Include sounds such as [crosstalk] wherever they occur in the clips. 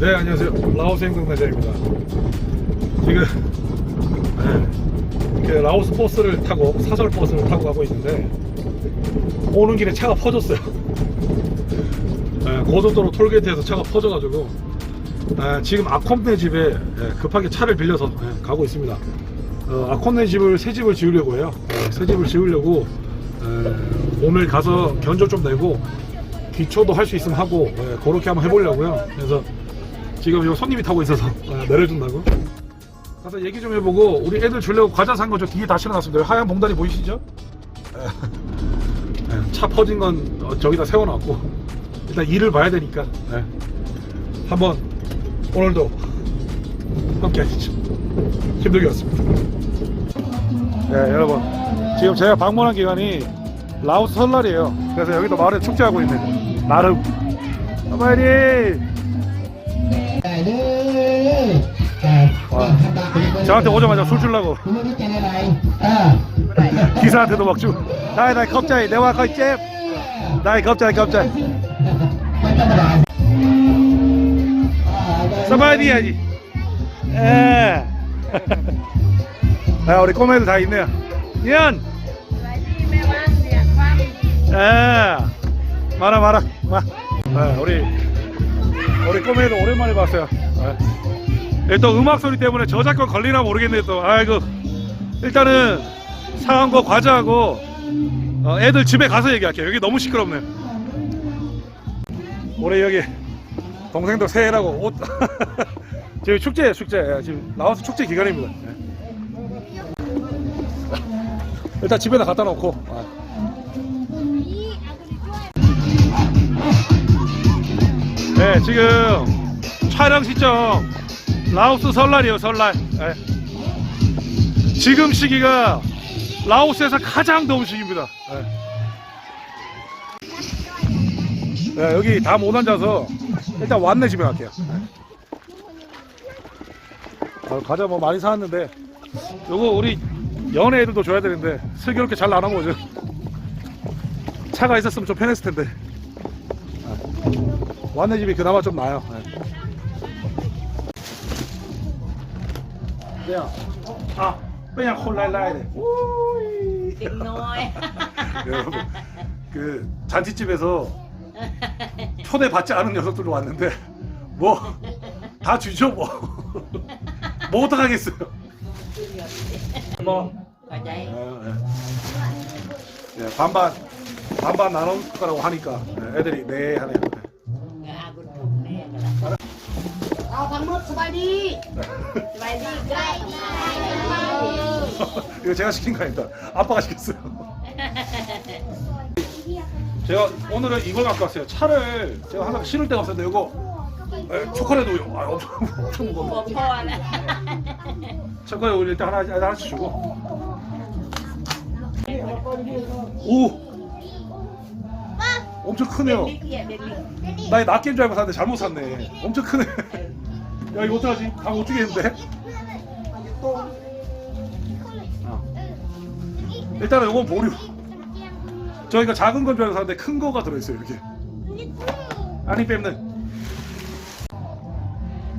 네 안녕하세요. 라오스 행동대장입니다. 지금 네, 이렇게 라오스 버스를 타고 사설 버스를 타고 가고 있는데 오는 길에 차가 퍼졌어요. 네, 고속도로 톨게이트에서 차가 퍼져가지고 네, 지금 아콤네 집에 네, 급하게 차를 빌려서 네, 가고 있습니다. 어, 아콤네 집을 새 집을 지으려고 해요. 네, 새 집을 지으려고 네, 오늘 가서 견적 좀 내고 기초도 할 수 있으면 하고 네, 그렇게 한번 해보려고요. 그래서 지금 요 손님이 타고 있어서. 아, 내려준다고? 가서 얘기 좀 해보고 우리 애들 주려고 과자 산 거 저 뒤에 다 실어놨습니다. 하얀 봉다리 보이시죠? 예. 예, 차 퍼진 건 어, 저기다 세워놨고 일단 일을 봐야 되니까. 예. 한번 오늘도 함께 하시죠. 힘들게 왔습니다. 네 여러분. 지금 제가 방문한 기간이 라오스 설날이에요. 그래서 여기도 마을에 축제하고 있는 나름. 와, 저한테 오자마자 술 주려고. 기사한테도 막 주고 나이 나이 갑자기 내와 거이. 잽 나이 갑자기 서바이디 해야지. 에 아, 우리 꼬매들 다 있네요. 연에 말아 말아. 마. 아, 우리 우리 꼬매들 오랜만에 봤어요. 아. 예, 또 음악 소리 때문에 저작권 걸리나 모르겠네 또. 아이고 일단은 사온 거 과자하고 어, 애들 집에 가서 얘기할게요. 여기 너무 시끄럽네요 올해 여기 동생도 새해라고 옷 [laughs] 지금 축제 축제. 예, 지금 나와서 축제 기간입니다. 예. 일단 집에다 갖다 놓고 네 지금 촬영 시점. 라오스 설날이에요 설날. 예. 지금 시기가 라오스에서 가장 더운 시기입니다. 예. 예, 여기 다 못 앉아서 일단 왔네 집에 갈게요. 어, 과자 뭐 많이 사왔는데 요거 우리 연애애들도 줘야 되는데 슬기롭게 잘 나눠 보죠. 차가 있었으면 좀 편했을 텐데. 아, 왔네 집이 그나마 좀 나아요. 예. 그냥 아 그냥 홀랄라이네 [laughs] 여러분 그 잔치집에서 초대 받지 않은 녀석들로 왔는데 뭐 다 주죠 뭐 뭐 [laughs] 어떡하겠어요? 뭐? đây 예, 예. 반반 반반 나눌 거라고 하니까 예, 애들이 네 하네요 đi Sơ đi 이거 제가 시킨 거 아닙니다. 아빠가 시켰어요. [laughs] 제가 오늘은 이걸 갖고 왔어요. 차를 제가 항상 실을 데가 없었는데 이거 에, 초콜릿 우유. 아, 엄청 엄청 무거워. phò nè 초콜릿 우유 일단 하나 하나씩 주고. 오 엄청 크네요. 나 낱개인 줄 알고 샀는데 잘못 샀네. 엄청 크네. 야 이거 어떡하지? 감못 주겠는데? 아. 일단은 이건 보류. 저희가 작은 건 줄 알고 샀는데 큰 거가 들어있어요 이렇게. 아니 뺨는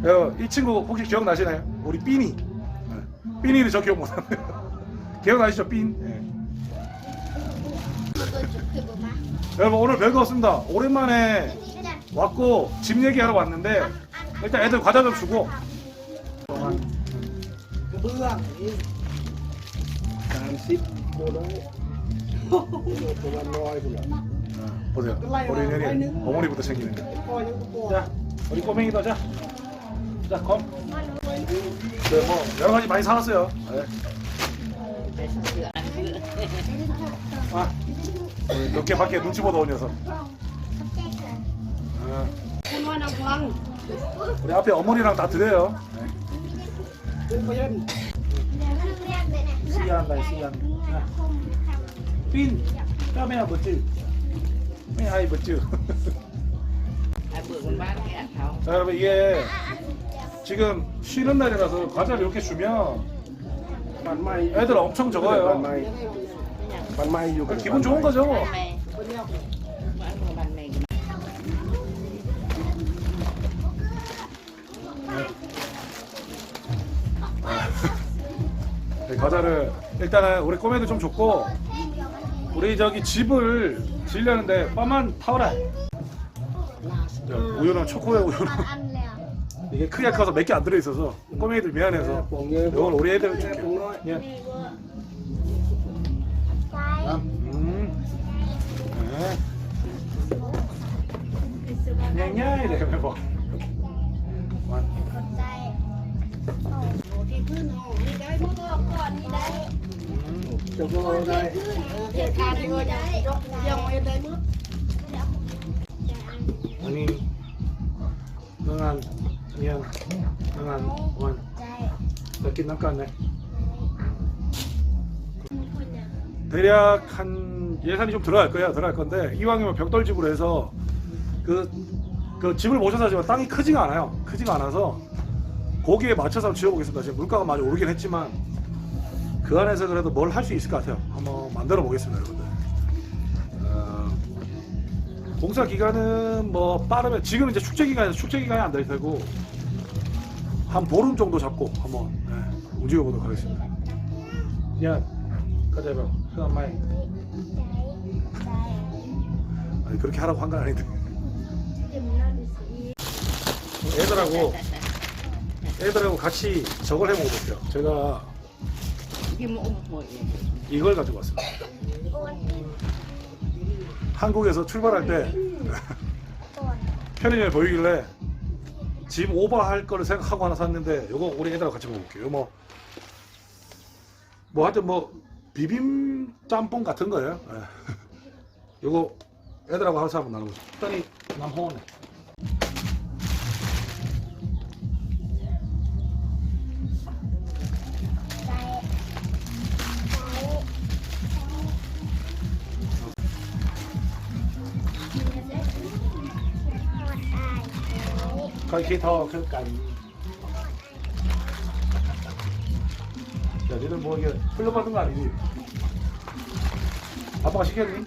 야, 이 친구 혹시 기억나시나요? 우리 삐니. 네. 삐니를 저 기억 못하네요. [laughs] 기억나시죠 삐 네. 여러분 오늘 별거 없습니다 오랜만에 왔고 집 얘기하러 왔는데 일단 애들 과자 좀 주고 보세요 우리 내리 어머니부터 챙기네 자 우리 꼬맹이도 자 자, 검. 네, 뭐 여러 가지 많이 사왔어요. 네. 아, 몇 개밖에 눈치 보다 온 녀석. 아, 우리 앞에 어머니랑 다 드려요. 네. 시한다, 시한. 핀, 까메야 버즈. 매 ăn thảo 자, 여러분 이게 지금 쉬는 날이라서 과자를 이렇게 주면 애들 엄청 적어요. 만만히 요거. 기분 좋은 거죠. 아, [laughs] 네, 과자를 일단은 우리 꼬매도 좀 줬고 우리 저기 집을 지으려는데 빠만 타오라. 우유랑 초코에 우유랑 이게 크게 커서 몇 개 안 들어있어서 꼬맹이들 미안해서 네, 이걸 우리 애들 줄게. 예. 네. 냐냐 이래 뭐 남았네 대략 한 예산이 좀 들어갈 거야 들어갈 건데 이왕이면 벽돌집으로 해서 그, 그 집을 모셔서 하지만 땅이 크지가 않아요 크지가 않아서 거기에 맞춰서 한번 지어보겠습니다 지금 물가가 많이 오르긴 했지만 그 안에서 그래도 뭘 할 수 있을 것 같아요 한번 만들어 보겠습니다 여러분들 어, 공사 기간은 뭐 빠르면 지금 이제 축제 기간에서 축제 기간이 안 될 테고 한 보름 정도 잡고 한번 네, 움직여 보도록 하겠습니다. 야, 가자 봐. 시간 많이. 아니 그렇게 하라고 한 건 아닌데. 애들하고 애들하고 같이 저걸 해 먹어볼게요. 제가 cái mũ một 이걸 가지고 왔습니다. 한국에서 출발할 때 편의점에 보이길래 짐 오버할 거를 생각하고 하나 샀는데 요거 우리 애들하고 같이 먹어볼게요. 요 뭐, 뭐 하여튼 뭐 비빔 짬뽕 같은 거예요. 예. [laughs] 요거 애들하고 하나씩 한번 나눠보세요. 일단이 남호원 네. coi khi thò cái cành 야 니들 뭐 이게 흘려받은 거 아니지? 아빠가 시켰니?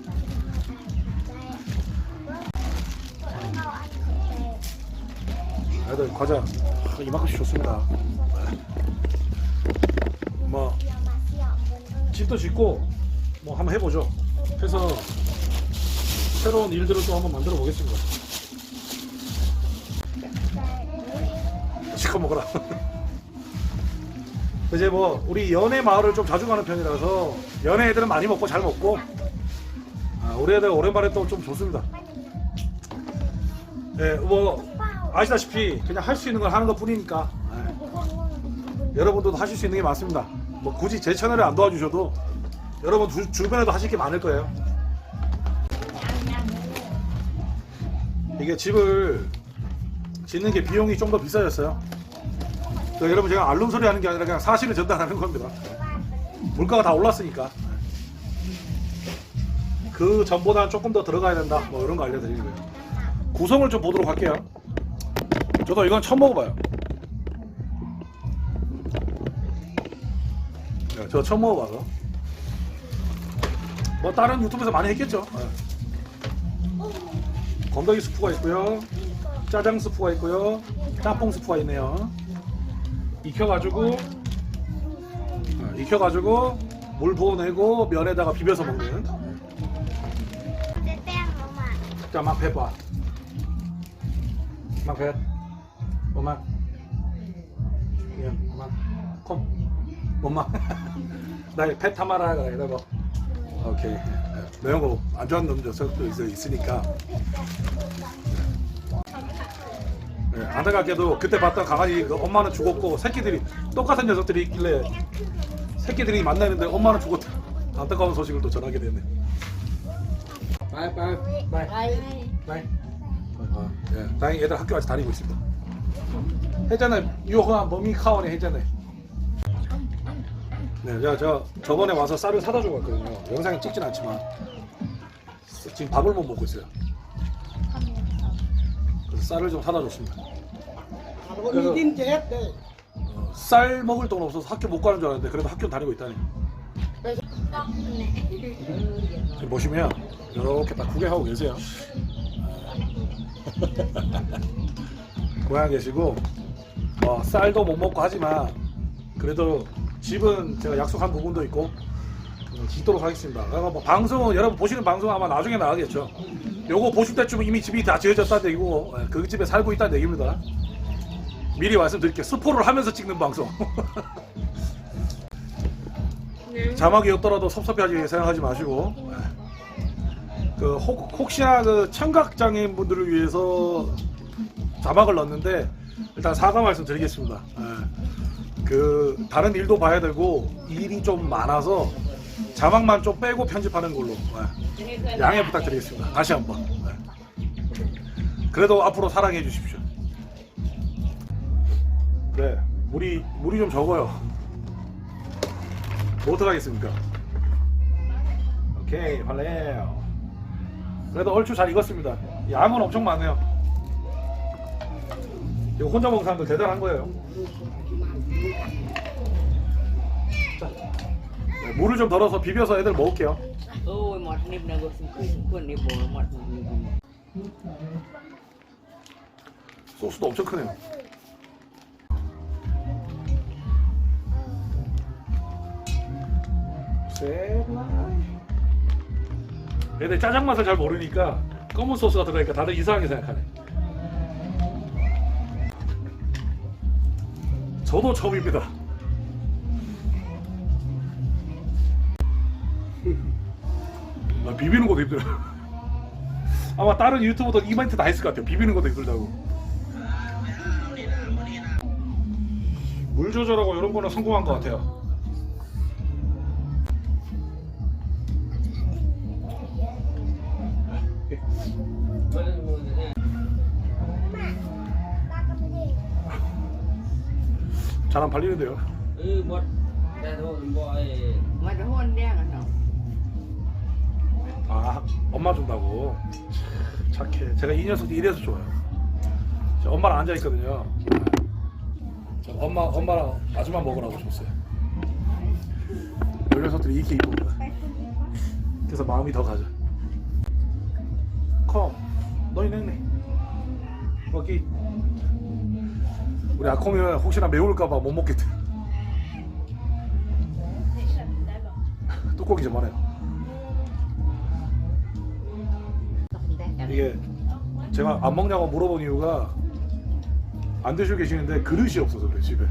애들 과자 아, 이만큼씩 줬습니다 뭐 집도 짓고 뭐 한번 해보죠 해서 새로운 일들을 또 한번 만들어 보겠습니다 시커 먹어라. [laughs] 이제 뭐 우리 연애 마을을 좀 자주 가는 편이라서 연애 애들은 많이 먹고 잘 먹고 아, 우리 애들 오랜만에 또 좀 좋습니다. 예, 뭐 아시다시피 그냥 할 수 있는 걸 하는 것 뿐이니까 예. 여러분도 하실 수 있는 게 많습니다. 뭐 굳이 제 채널에 안 도와주셔도 여러분 주, 주변에도 하실 게 많을 거예요. 이게 집을 짓는 게 비용이 좀 더 비싸졌어요. 그러니까 여러분 제가 알룸 소리 하는 게 아니라 그냥 사실을 전달하는 겁니다. 물가가 다 올랐으니까. 그 전보다는 조금 더 들어가야 된다. 뭐 이런 거 알려드리는 거예요. 구성을 좀 보도록 할게요. 저도 이건 처음 먹어봐요. 네, 저 처음 먹어봐서. 뭐 다른 유튜브에서 많이 했겠죠. 네. 건더기 스프가 있고요. 짜장 스프가 있고요. 짬뽕 스프가 있네요. 익혀가지고 어, 익혀가지고 물 부어내고 면에다가 비벼서 먹는. 자, 막 해봐. 막 해. 엄마. 예, 엄마. 콤. 엄마. 나 페타마라 그래. 뭐. 오케이. 예, 매운 거 안 좋아하는 놈들 도 있으니까. 네, 안타깝게도 그때 봤던 강아지 그 엄마는 죽었고 새끼들이 똑같은 녀석들이 있길래 새끼들이 만나는데 엄마는 죽었다. 안타까운 소식을 또 전하게 됐네. bye bye 바이. 바이. 아, 예, 다행히 애들 학교 아직 다니고 있습니다. 했잖아요. 유호한 범위 카원에 했잖아요. 네, 제가 저 저번에 와서 쌀을 사다 주고 갔거든요. 영상에 찍진 않지만 지금 밥을 못 먹고 있어요. 쌀을 좀 사다 줬습니다. tín chết đây 어, 쌀 먹을 돈 없어서 학교 못 가는 줄 알았는데 그래도 학교 다니고 있다니. 지금 보시면 이렇게 딱 구경하고 계세요. [laughs] 고향 계시고 뭐 쌀도 못 먹고 하지만 그래도 집은 제가 약속한 부분도 있고 어, 짓도록 하겠습니다. 그리고 뭐 방송은 여러분 보시는 방송 은 아마 나중에 나가겠죠. 요거 보실 때쯤 이미 집이 다 지어졌다는 얘기고 예, 그 집에 살고 있다는 얘기입니다. 미리 말씀드릴게요. 스포를 하면서 찍는 방송. [laughs] 자막이 없더라도 섭섭해하지 생각하지 마시고 예. 그 혹, 혹시나 그 청각 장애인 분들을 위해서 자막을 넣었는데 일단 사과 말씀 드리겠습니다. 예. 그 다른 일도 봐야 되고 일이 좀 많아서 자막만 좀 빼고 편집하는 걸로 예. 양해 부탁드리겠습니다. 다시 한번. 예. 그래도 앞으로 사랑해 주십시오. 네, 물이 물이 좀 적어요. 뭐 어떡하겠습니까? 오케이, 발레요. 그래도 얼추 잘 익었습니다. 양은 엄청 많네요. 이거 혼자 먹는 사람들 대단한 거예요. 자, 네, 물을 좀 덜어서 비벼서 애들 먹을게요. Ôi, mọt nếp này gọi 소스도 엄청 크네요. 애들 짜장 맛을 잘 모르니까 검은 소스가 들어가니까 다들 이상하게 생각하네. 저도 처음입니다. 비비는 것도 힘들어요. 아마 다른 유튜버도 이마인트 다 했을 것 같아요. 비비는 것도 힘들다고. 물 조절하고 이런 거는 성공한 것 같아요. 잘 안 팔리는데요. 뭐 아, 엄마 준다고. 착해. 제가 이 녀석이 이래서 좋아요. 저 엄마랑 앉아 있거든요. 저 엄마, 엄마랑 아줌마 먹으라고 줬어요. 이 녀석들이 이렇게 이쁩니다. 그래서 마음이 더 가죠. 컴, 너희 냉네. 거기. 우리 아콩이는 혹시나 매울까봐 못 먹겠대. [laughs] 뚜껑이 좀 많아요. 이게 제가 안 먹냐고 물어본 이유가 안 드시고 계시는데 그릇이 없어서 그래 집에.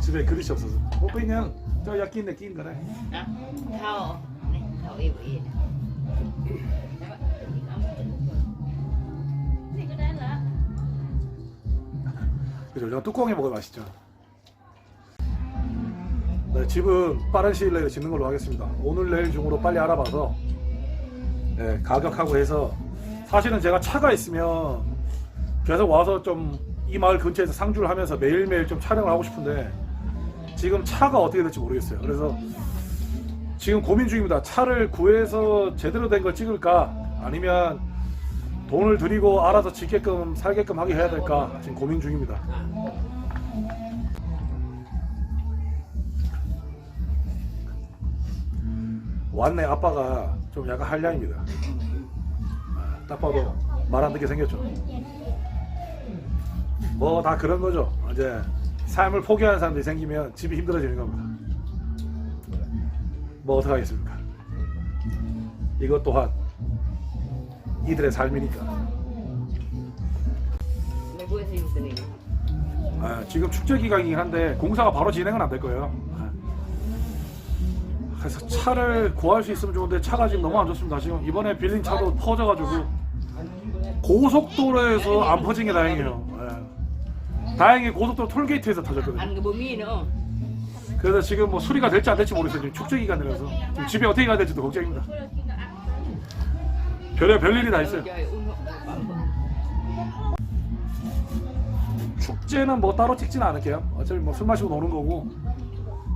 집에 그릇이 없어서. 뭐 그냥 저 야끼인데 끼인 거네. 그래서 뚜껑에 먹으면 맛있죠. 네, 집은 빠른 시일 내에 짓는 걸로 하겠습니다. 오늘 내일 중으로 빨리 알아봐서 네, 가격하고 해서 사실은 제가 차가 있으면 계속 와서 좀 이 마을 근처에서 상주를 하면서 매일매일 좀 촬영을 하고 싶은데 지금 차가 어떻게 될지 모르겠어요. 그래서 지금 고민 중입니다. 차를 구해서 제대로 된 걸 찍을까 아니면 돈을 들이고 알아서 짓게끔 살게끔 하게 해야 될까 지금 고민 중입니다. 왔네 아빠가 좀 약간 한량입니다. 아, 딱 봐도 말 안 듣게 생겼죠. 뭐 다 그런 거죠. 이제 삶을 포기하는 사람들이 생기면 집이 힘들어지는 겁니다. 뭐 어떡하겠습니까? 이것 또한 이들의 삶이니까. 아, 지금 축제 기간이긴 한데 공사가 바로 진행은 안 될 거예요. 그래서 차를 구할 수 있으면 좋은데 차가 지금 너무 안 좋습니다. 지금 이번에 빌린 차도 퍼져가지고 고속도로에서 안 퍼진 게 다행이에요. 예. 다행히 고속도로 톨게이트에서 터졌거든요. 그래서 지금 뭐 수리가 될지 안 될지 모르겠어요. 지금 축제 기간이라서 지금 집에 어떻게 가야 될지도 걱정입니다. 별의 별 일이 다 있어요. 축제는 뭐 따로 찍지는 않을게요. 어차피 뭐 술 마시고 노는 거고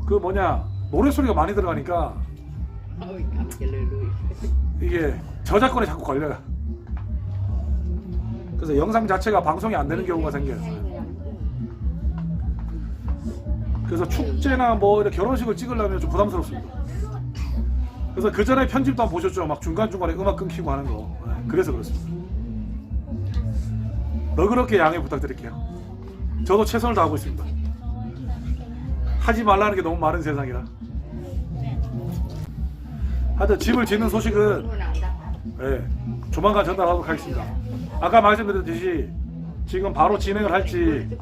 그 뭐냐 노래 소리가 많이 들어가니까 이게 저작권에 자꾸 걸려요. 그래서 영상 자체가 방송이 안 되는 경우가 생겨요. 그래서 축제나 뭐 이런 결혼식을 찍으려면 좀 부담스럽습니다. 그래서 그 전에 편집도 한번 보셨죠? 막 중간중간에 음악 끊기고 하는 거. 네, 그래서 그렇습니다. 너그럽게 양해 부탁드릴게요. 저도 최선을 다하고 있습니다. 하지 말라는 게 너무 많은 세상이라. 하여튼 집을 짓는 소식은 예, 조만간 전달하도록 하겠습니다. 아까 말씀드렸듯이 지금 바로 진행을 할지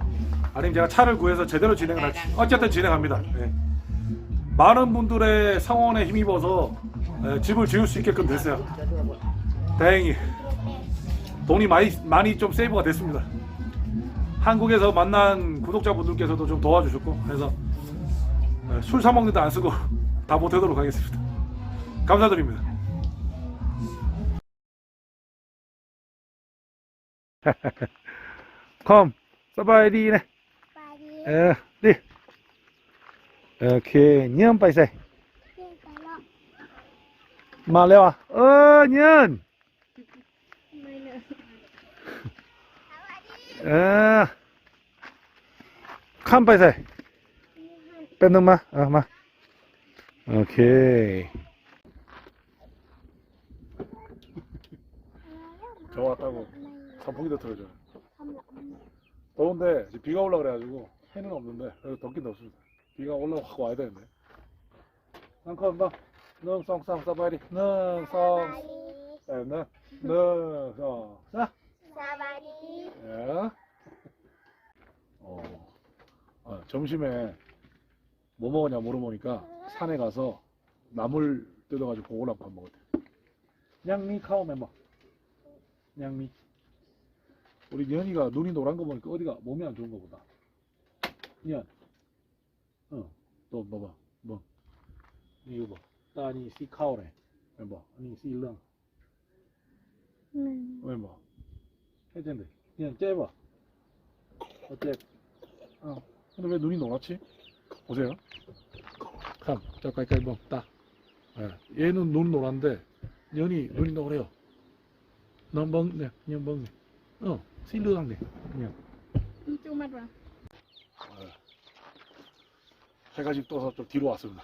아니면 제가 차를 구해서 제대로 진행을 할지 어쨌든 진행합니다. 예. 많은 분들의 상원에 힘입어서 예, 집을 지을 수 있게끔 됐어요. 다행히 돈이 많이 많이 좀 세이브가 됐습니다. 한국에서 만난 구독자분들께서도 좀 도와주셨고 예, 네, 술사 먹는데 안 쓰고 [laughs] 다 못하도록 하겠습니다. 감사드립니다. [laughs] 컴, 서바이리네. 에, 어, 리. 오케이, 년 빠이세. 말레와, 어, 년. 에, [laughs] 어, 컴 빠이세. วอ่ะเออเงี้ยเออข้ามไปใส่เป็นหนึ่งมาเออมาโอเค 저 왔다고 선풍기도 틀어줘요 더운데 지금 비가 올라 그래가지고 해는 없는데 그래도 덥긴 덥습니다. 비가 올라 확 와야 되는데. 낭컴 봐. 능성상 사바리 능성 능 능성 자. 예. 어. 아, 점심에 뭐 먹었냐 물어보니까 산에 가서 나물 뜯어가지고 고구랑 밥 먹었대. 냥미 카오 멤버. 냥미. 우리 연이가 눈이 노란 거 보니까 어디가 몸이 안 좋은 거 보다. 연. 어, 또 봐봐. 뭐. 이거 봐. 딸이 시 카오래. 멤버. 아니 시 렁. 멤버. 해전데. 그냥 째봐. 어때? 어. 근데 왜 눈이 노랗지? 보세요. 감. 자, 가까이 뭐. 딱. 예. 얘는 눈 노란데 연이 눈이 노래요. 넌 먹네. 그냥 먹네. 어. 실루랑네. 그냥. Chú mặt vào. 해가 지금 떠서 좀 뒤로 왔습니다.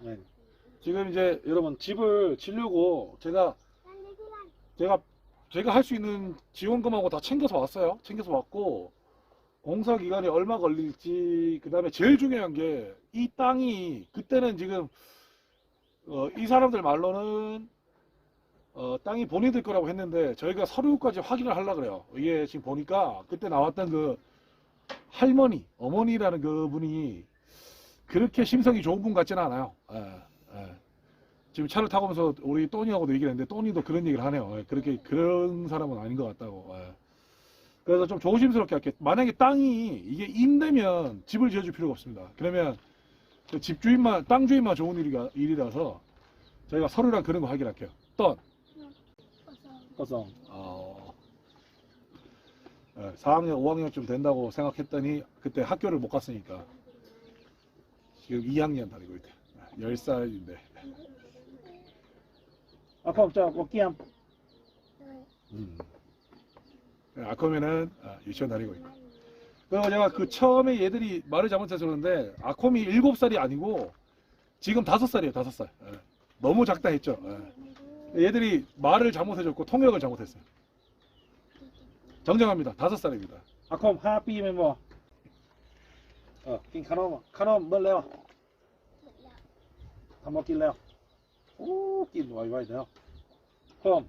네. 지금 이제 여러분 집을 지려고 제가 제가 제가 할 수 있는 지원금하고 다 챙겨서 왔어요. 챙겨서 왔고 공사 기간이 얼마 걸릴지 그다음에 제일 중요한 게 이 땅이 그때는 지금 어, 이 사람들 말로는 어, 땅이 본인들 거라고 했는데 저희가 서류까지 확인을 하려 그래요. 이게 지금 보니까 그때 나왔던 그 할머니, 어머니라는 그 분이 그렇게 심성이 좋은 분 같지는 않아요. 예, 예. 지금 차를 타고 오면서 우리 또니하고도 얘기를 했는데 또니도 그런 얘기를 하네요. 예, 그렇게 그런 사람은 아닌 것 같다고. 예. 그래서 좀 조심스럽게 할게요. 만약에 땅이 이게 임대면 집을 지어줄 필요가 없습니다. 그러면 그 집주인만 땅 주인만 좋은 일이가, 일이라서 저희가 서류랑 그런 거 확인할게요. 떤. 꺼성. 어. 예, 4학년, 5학년쯤 된다고 생각했더니 그때 학교를 못 갔으니까 지금 2학년 다니고 있대. 10살인데. 아까 없자, 꽃기암. 음. 예, 아콤이는 아, 유치원 다니고 있고. 그리고 제가 그 처음에 얘들이 말을 잘못해서 그런데 아콤이 7살이 아니고 지금 5살이에요, 5살. 예, 너무 작다 했죠. 예. 얘들이 말을 잘못해줬고 통역을 잘못했어요. 정정합니다. 5살입니다. 아콤 하나 삐면 뭐. 어, 긴 카놈, 카놈 뭘래요? 밥 먹길래요? 오, 긴 와이와이 돼요. 그럼.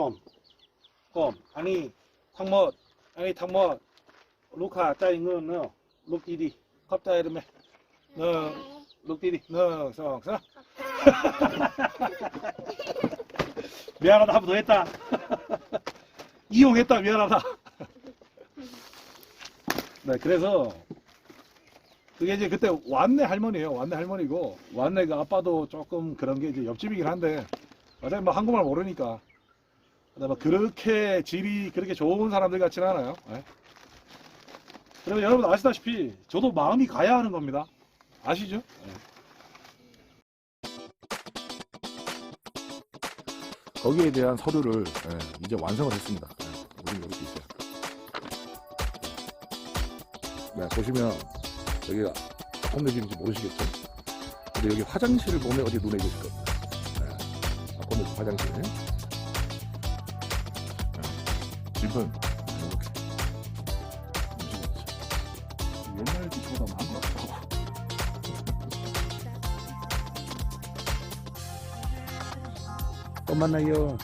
컴, 컴, 아니 탕머, 아니 탕머 루카 짜잉은 너 룩디디 컵자 이름에 너 룩디디 너 성 성. [laughs] 미안하다 한 번 더 했다. [laughs] 이용했다 미안하다. [laughs] 네 그래서 그게 이제 그때 완내 할머니예요. 완내 할머니고. 완내가 아빠도 조금 그런 게 이제 옆집이긴 한데 어차피 뭐 한국말 모르니까 근데 뭐 그렇게 질이 그렇게 좋은 사람들 같지는 않아요. 예. 그래서 여러분 아시다시피 저도 마음이 가야 하는 겁니다. 아시죠? 네. 거기에 대한 서류를 예, 이제 완성을 했습니다. 예, 우리 이렇게 있어요. 네, 보시면 여기가 홈레집인지 모르시겠죠? 근데 여기 화장실을 보면 어디 눈에 익으실 겁니다. 네, 홈레집 화장실. 네, 집은 이렇게. 보시겠죠? 옛날 집보다 것 같고. 또 만나요.